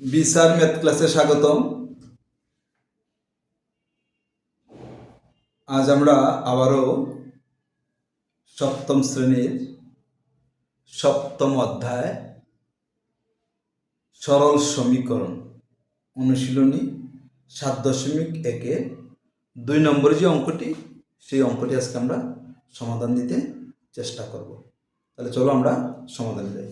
বিসার math ক্লাসে স্বাগতম। আজ আমরা আবারও সপ্তম শ্রেণির সপ্তম অধ্যায় সরল সমীকরণ অনুশীলনী সাত দশমিক একে দুই নম্বরের যে অঙ্কটি, সেই অঙ্কটি আজকে আমরা সমাধান দিতে চেষ্টা করব। তাহলে চলো আমরা সমাধান যাই।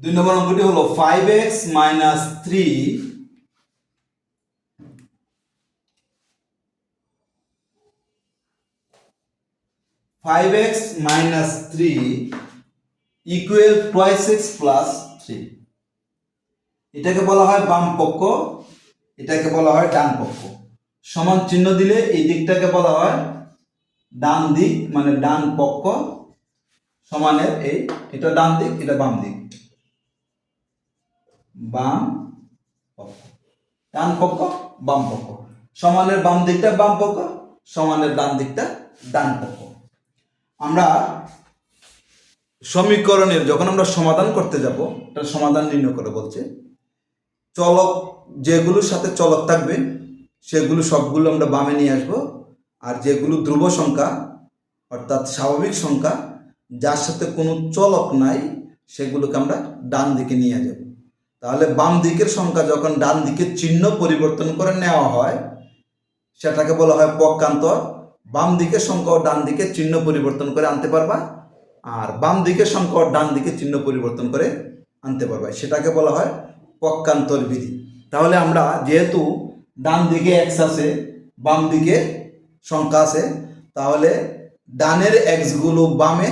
দুই নম্বর অঙ্কটি হলো five x minus three five x minus three equal twice x plus three এটাকে বলা হয় বাম পক্ষ, এটাকে বলা হয় ডান পক্ষ। সমান চিহ্ন দিলে এই দিকটাকে বলা হয় ডান দিক মানে ডান পক্ষ সমানের এই, এটা ডান দিক, এটা বাম দিক। বাম পক্ষ। ডান পক্ষ, বাম পক্ষ। সমানের বাম দিকটা বাম পক্ষ, সমানের ডান দিকটা ডান পক্ষ। আমরা সমীকরণের, যখন আমরা সমাধান করতে যাব, তার সমাধান নির্ণয় করে বলছে, চলক যেগুলোর সাথে চলক থাকবে, সেগুলো সবগুলো আমরা বামে নিয়ে আসব, আর যেগুলো ধ্রুব সংখ্যা, অর্থাৎ স্বাভাবিক সংখ্যা, যার সাথে কোনো চলক নাই, সেগুলোকে আমরা ডান দিকে নিয়ে যাব। তাহলে বাম দিকের সংখ্যা যখন ডান দিকের চিহ্ন পরিবর্তন করে নেওয়া হয়, সেটাকে বলা হয় পক্ষান্তর। বাম দিকের সংখ্যা ডান দিকের চিহ্ন পরিবর্তন করে আনতে পারবা, আর বাম দিকের সংখ্যা ডান দিকে চিহ্ন পরিবর্তন করে আনতে পারবা। সেটাকে বলা হয় পক্ষান্তর বিধি। তাহলে আমরা যেহেতু ডান দিকে এক্স আছে, বাম দিকে সংখ্যা আছে, তাহলে ডানের এক্সগুলো বামে,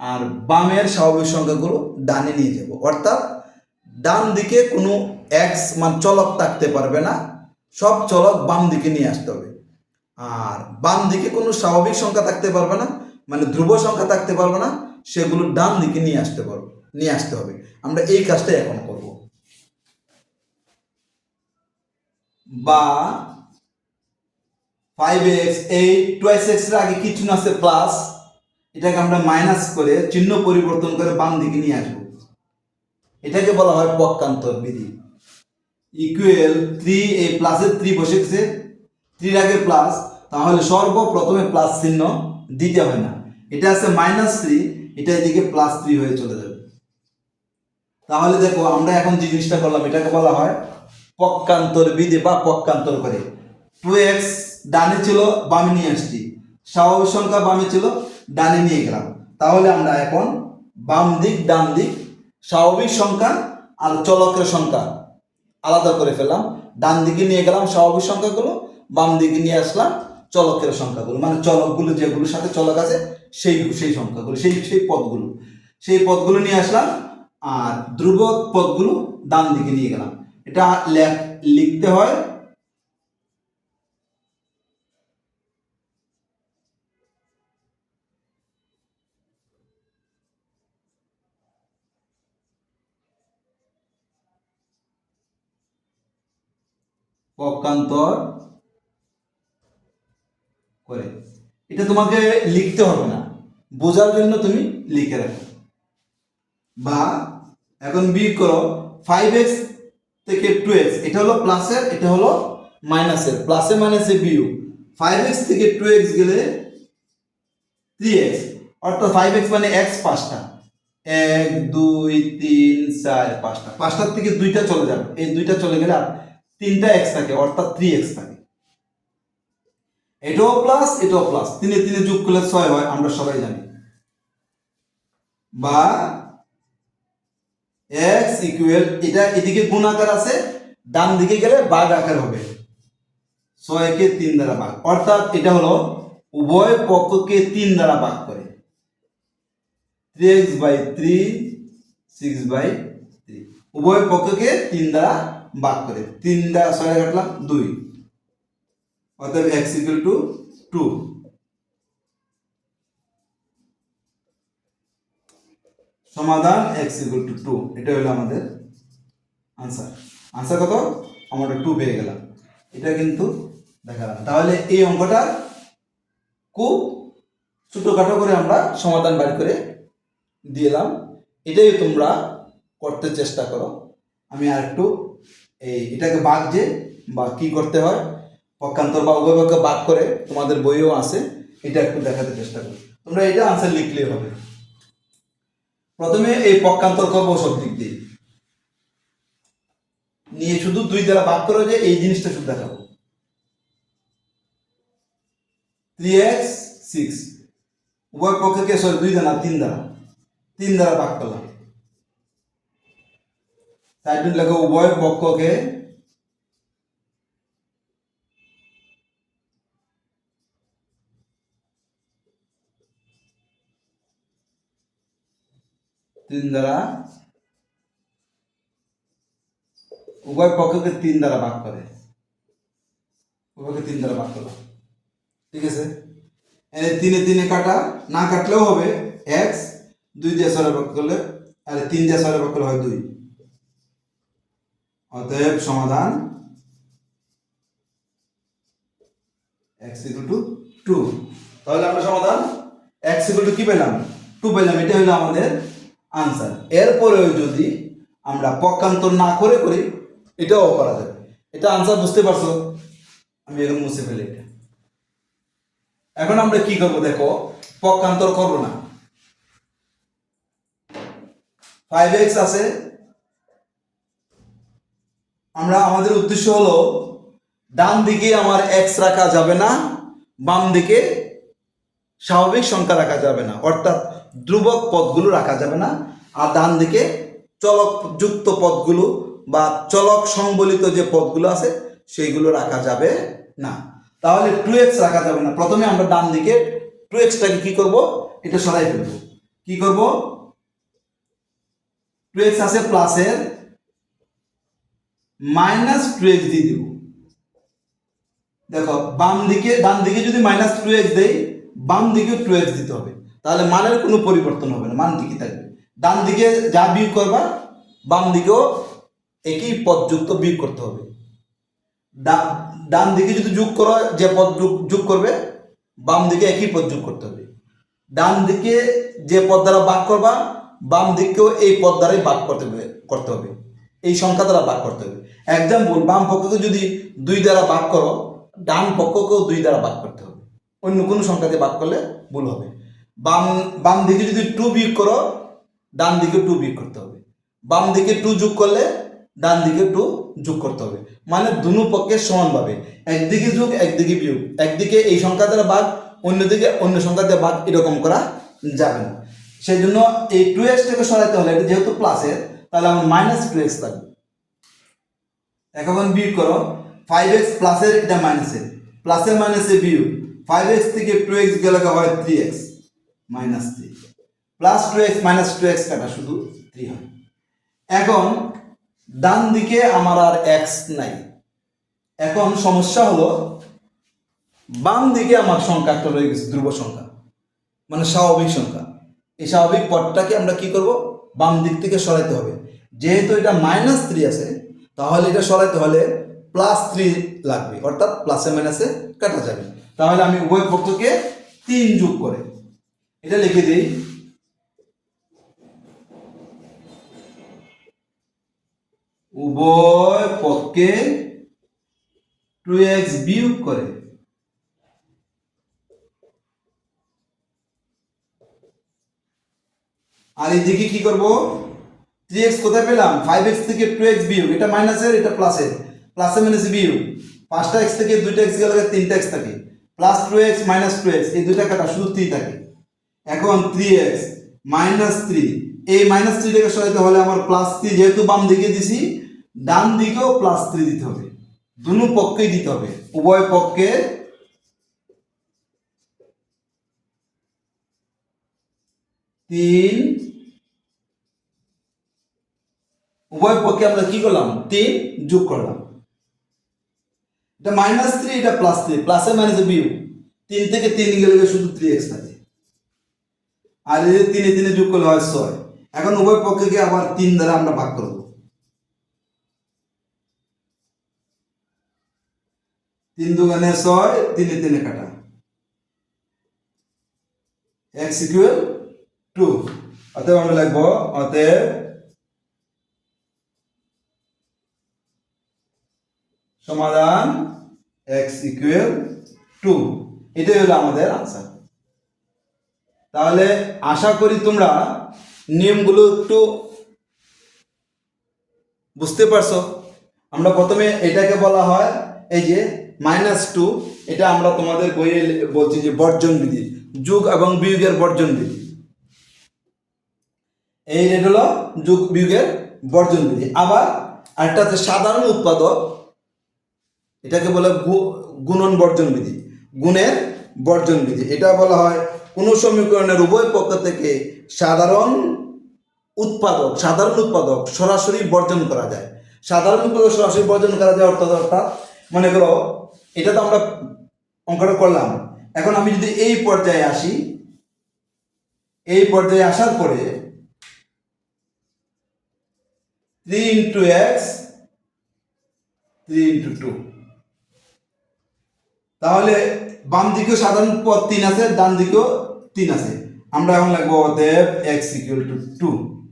আর বামের স্বাভাবিক সংখ্যাগুলো ডানে নিয়ে যাব। অর্থাৎ ডান দিকে কোনো এক্স মান চলক থাকতে পারবে না, সব চলক বাম দিকে নিয়ে আসতে হবে। আর বাম দিকে কোনো স্বাভাবিক সংখ্যা থাকতে পারবে না মানে ধ্রুব সংখ্যা থাকতে পারবে না, সেগুলো ডান দিকে নিয়ে আসতে পারব নিয়ে আসতে হবে। আমরা এই কাজটাই এখন করব। বা ফাইভ এক্স এইট টোয়াইস এক্সের আগে কিছু না আছে প্লাস এটাকে আমরা মাইনাস করে, চিহ্ন পরিবর্তন করে বাম দিকে নিয়ে আসব। এটাকে বলা হয় পক্ষান্তর বিধি। ইকুয়েল থ্রি এই প্লাসের থ্রি বসে গেছে থ্রির আগে প্লাস তাহলে সর্বপ্রথমে প্লাস চিহ্ন দিতে হয় না। এটা আছে মাইনাস থ্রি এটা এদিকে প্লাস থ্রি হয়ে চলে যাবে। তাহলে দেখো, আমরা এখন যে জিনিসটা করলাম, এটাকে বলা হয় পক্ষান্তর বিধি বা পক্ষান্তর করে। টু এক্স ডানে ছিল, বামে নিয়ে আসছি। স্বাভাবিক সংখ্যা বামে ছিল, ডানে নিয়ে গেলাম। তাহলে আমরা এখন বাম দিক, ডান দিক স্বাভাবিক সংখ্যা আর চলকের সংখ্যা আলাদা করে ফেললাম। ডান দিকে নিয়ে গেলাম স্বাভাবিক সংখ্যাগুলো, বাম দিকে নিয়ে আসলাম চলকের সংখ্যাগুলো। মানে চলকগুলো যেগুলোর সাথে চলক আছে, সেই সেই সংখ্যাগুলো, সেই সেই পদগুলো। সেই পদগুলো নিয়ে আসলাম আর ধ্রুবক পদগুলো ডান দিকে নিয়ে গেলাম। এটা লেখ- লিখতে হয় পক্ষান্তর করে। এটা তোমাকে লিখতে হবে না। বোঝার জন্য তুমি লিখে রাখো। বা এখন বি করো ফাইভ এক্স থেকে টু এক্স এটা হলো প্লাসের এটা হলো মাইনাসের প্লাসে মাইনাসে বিউ ফাইভ এক্স থেকে টু এক্স গেলে থ্রি এক্স অর্থাৎ ফাইভ এক্স মানে এক্স পাঁচটা। এক, দুই, তিন, চার, পাঁচটা। পাঁচটার থেকে দুইটা চলে যাবে। এই দুইটা চলে গেলে আর তিনটা এক্স থাকে, অর্থাৎ থ্রি এক্স থাকে। এটাও প্লাস এটাও প্লাস তিনে তিনে যোগ করলে ছয় হয়, আমরা সবাই জানি। বা এক্স ইকুয়াল এটা এদিকে গুণ আকার আছে, ডান দিকে গেলে বাঘ আকার হবে। ছয়কে তিন দ্বারা ভাগ অর্থাৎ এটা হলো উভয় পক্ষকে তিন দ্বারা ভাগ করে। Three x by three six by three উভয় পক্ষকে তিন দ্বারা ভাগ করে। তিন দ্বারা ছয় কাটলাম, দুই। অতএব এক্স ইকুয়াল টু টু সমাধান এক্স ইকুয়াল টু টু এটা হলো আমাদের আনসার আনসার কত? আমরা টু পেয়ে গেলাম। এটা কিন্তু দেখালাম তাহলে এই অঙ্কটা খুব ছোটোখাটো করে আমরা সমাধান বাড়ি করে দিলাম এটাই তোমরা করতে চেষ্টা করো। আমি আর একটু এই এটাকে বাঘ যে বা কি করতে হয়, পক্ষান্তর বা উভয়পক্ষে বাদ করে তোমাদের বইও আছে, এটা একটু দেখাতে চেষ্টা করো। তোমরা এটা আনসার লিখলেই হবে। প্রথমে এই পক্ষান্তর করব সব দিক দিয়ে। নিয়ে শুধু দুই দ্বারা বাদ করে যে এই জিনিসটা শুধু দেখাবো। থ্রি এক্স সিক্স উভয় পক্ষকে সরি দুই দ্বারা তিন দ্বারা। তিন দ্বারা ভাগ করলাম। জন্য লেখো উভয় পক্ষকে তিন দ্বারা, উভয় পক্ষকে তিন দ্বারা ভাগ করে। উভয়কে তিন দ্বারা ভাগ করলাম ঠিক আছে? তিনে তিনে কাটা, না কাটলেও হবে। এক্স দুই দিয়ে সরে ভাগ করলে, আর তিন দিয়ে সরে ভাগ করলে হয় দুই। অতএব সমাধান এক্স ইকুয়াল টু টু তাহলে আমরা সমাধান এক্স ইকুয়াল টু কি পেলাম? টু পেলাম এটা হলো আমাদের আনসার এরপরেও যদি আমরা পক্ষান্তর না করে করি, এটাও করা যাবে। এটা আনসার বুঝতে পারছ? আমি এখন মুছে ফেলি এটা। এখন আমরা কি করব দেখো? পক্ষান্তর করব না। ফাইভ এক্স আছে আমরা আমাদের উদ্দেশ্য হলো, ডান দিকে আমার এক্স রাখা যাবে না, বাম দিকে স্বাভাবিক সংখ্যা রাখা যাবে না, অর্থাৎ ধ্রুবক পদগুলো রাখা যাবে না, আর ডান দিকে চলক যুক্ত পদগুলো বা চলক সংবলিত যে পদগুলো আছে, সেইগুলো রাখা যাবে না। তাহলে টু এক্স রাখা যাবে না। প্রথমে আমরা ডান দিকে টু এক্সটাকে কি করব? এটা সরাই ফেলব। কি করব? টু এক্স আছে প্লাসের মাইনাস টু এক্স দিয়ে দিব। দেখো, বাম দিকে ডান দিকে যদি মাইনাস টু এক্স দেই, বাম দিকে টু এক্স দিতে হবে। তাহলে মানের কোনো পরিবর্তন হবে না মান ঠিকই থাকবে? ডান দিকে যা বিয়োগ করবা, বাম দিকেও একই পদযুক্ত বিয়োগ করতে হবে। ডান দিকে যদি যোগ করো, যে পদ যোগ করবে, বাম দিকে একই পদ যোগ করতে হবে। ডান দিকে যে পদ দ্বারা ভাগ করবা, বাম দিককেও এই পদ দ্বারাই ভাগ করতে করতে হবে। এই সংখ্যা দ্বারা ভাগ করতে হবে। এক্সাম্পল বাম পক্ষকে যদি দুই দ্বারা ভাগ করো, ডান পক্ষকেও দুই দ্বারা ভাগ করতে হবে। অন্য কোনো সংখ্যা দিয়ে ভাগ করলে ভুল হবে। বাম বাম দিকে যদি টু বিয়োগ করো, ডান দিকে টু বিয়োগ করতে হবে। বাম দিকে টু যোগ করলে, ডান দিকে টু যোগ করতে হবে। মানে দুনো পক্ষে সমানভাবে, একদিকে যোগ, একদিকে বিয়োগ। একদিকে এই সংখ্যা দ্বারা ভাগ, অন্যদিকে অন্য সংখ্যা দিয়ে ভাগ এরকম করা যাবে না। সেই জন্য এই টু এক্সটাকে সরাইতে হলে, এটা যেহেতু প্লাসের তাহলে আমার মাইনাস টু এক্স লাগবে এখন বিয়োগ করো ফাইভ এক্স প্লাসের এটা মাইনাসের প্লাসের মাইনাসে বিয়োগ। ফাইভ এক্স থেকে টু এক্স গেলে হয়? Three x minus three plus two x minus two x কাটা শুধু থ্রি হয়। এখন, ডান দিকে আমার আর এক্স নাই। এখন সমস্যা হলো, বাম দিকে আমার সংখ্যা একটা রয়ে গেছে ধ্রুব সংখ্যা মানে স্বাভাবিক সংখ্যা। এই স্বাভাবিক পদটাকে আমরা কি করব? বাম দিক থেকে সরাইতে হবে। যেহেতু এটা মাইনাস থ্রি আছে, তাহলে এটা সরাইতে হলে প্লাস থ্রি লাগবে, অর্থাৎ প্লাসে মাইনাসে কাটা যাবে। তাহলে আমি উভয় পক্ষকে তিন যোগ করে, এটা লিখে দিই। উভয় পক্ষে টু এক্স বিয়োগ করে, আর এইদিকে কি করব? থ্রি এক্স কোথায় পেলাম? ফাইভ এক্স থেকে টু এক্স বিয়োগ এটা মাইনাসের এটা প্লাসের প্লাসে মাইনাসে বিয়োগ পাঁচটা এক্স থেকে দুইটা এক্স গেলে তিনটা এক্স থাকে। Plus two x minus two x এই দুইটা কাটা, শুধু থ্রি থাকে। এখন থ্রি এক্স মাইনাস থ্রি এই মাইনাস থ্রিটাকে সরাইতে হলে আমার প্লাস থ্রি যেহেতু বাম দিকে দিছি, ডান দিকেও প্লাস থ্রি দিতে হবে। দুনো পক্ষেই দিতে হবে। উভয় পক্ষে তিন উভয় পক্ষে আমরা কি করলাম? তিন যোগ করলাম। এটা মাইনাস থ্রি এটা প্লাস থ্রি প্লাসে মাইনাসে বিউ তিন থেকে তিন গেলে শুধু থ্রি এক্স থাকে। আর এই তিনে তিনে যোগ করলে হয় ছয়। এখন উভয় পক্ষকে আবার তিন দ্বারা আমরা ভাগ করব। তিন দুগানে ছয়, তিনে তিনে কাটা। এক্স ইকুয়াল টু অতএব আমরা লিখব, অতএব সমাধান এক্স ইকুয়াল টু এটাই হলো আমাদের আনসার তাহলে আশা করি তোমরা নিয়মগুলো একটু বুঝতে পারছ। আমরা প্রথমে এটাকে বলা হয় এই যে মাইনাস টু এটা আমরা তোমাদের বইয়ে বলছি যে বর্জন বিধি, যুগ এবং বিয়োগের বর্জন বিধি। এই রেট হলো যুগ, বিয়োগের বর্জন বিধি। আবার আরেকটা হচ্ছে সাধারণ উৎপাদক এটাকে বলে গুণন বর্জন বিধি। গুণের বর্জন বিধি। এটা বলা হয় কোন সমীকরণের উভয় পক্ষ থেকে সাধারণ উৎপাদক সাধারণ উৎপাদক সরাসরি বর্জন করা যায়। সাধারণ উৎপাদক সরাসরি বর্জন করা যায় অর্থাৎ অর্থাৎ, মনে করো, এটা তো আমরা অঙ্কটা করলাম। এখন আমি যদি এই পর্যায়ে আসি, এই পর্যায়ে আসার পরে three into x three into two তাহলে বাম দিকেও সাধারণ পদ তিন আছে, ডান দিকেও তিন আছে। আমরা এখন লাগবো অতএব এক্স ইকুয়াল টু টু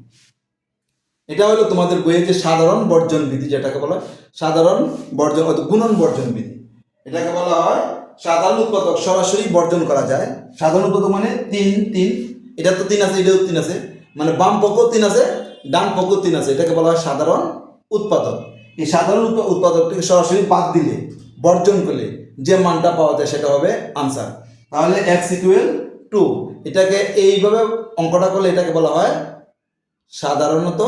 এটা হলো তোমাদের বইয়ের যে সাধারণ বর্জন বিধি, যেটাকে বলা হয় সাধারণ বর্জন, অর্থাৎ গুণন বর্জন বিধি। এটাকে বলা হয় সাধারণ উৎপাদক, সরাসরি বর্জন করা যায়। সাধারণ উৎপাদক মানে তিন তিন। এটা তো তিন আছে, এটাও তিন আছে। মানে বাম পক্ষ তিন আছে, ডান পক্ষ তিন আছে। এটাকে বলা হয় সাধারণ উৎপাদক। এই সাধারণ উৎপা- উৎপাদকটিকে সরাসরি বাদ দিলে, বর্জন করলে যে মানটা পাওয়া যায় সেটা হবে আনসার তাহলে এক্স ইকুয়াল টু এটাকে এইভাবে অঙ্কটা করলে এটাকে বলা হয় সাধারণত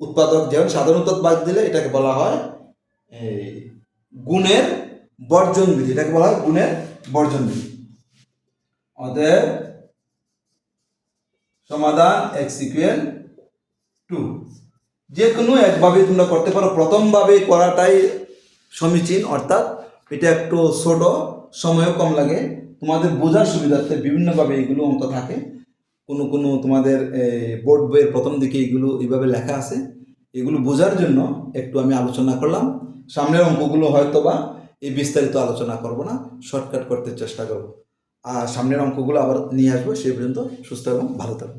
উৎপাদক, যেমন সাধারণ উৎপাদক বাদ দিলে এটাকে বলা হয় এই গুণের বর্জন বিধি। এটাকে বলা হয় গুণের বর্জন বিধি। অতএব সমাধান এক্স ইকুয়াল টু যে কোনো একভাবে তোমরা করতে পারো। প্রথমভাবে করাটাই সমীচীন, অর্থাৎ এটা একটু ছোট, সময়ও কম লাগে। তোমাদের বোঝার সুবিধার্থে বিভিন্নভাবে এগুলো অঙ্ক থাকে। কোনো কোনো তোমাদের বোর্ড বইয়ের প্রথম দিকে এগুলো এইভাবে লেখা আছে। এগুলো বোঝার জন্য একটু আমি আলোচনা করলাম। সামনের অঙ্কগুলো হয়তো বা এই বিস্তারিত আলোচনা করব না শর্টকাট করতে চেষ্টা করব। আর সামনের অঙ্কগুলো আবার নিয়ে আসব সেই পর্যন্ত সুস্থ এবং ভালো থাকব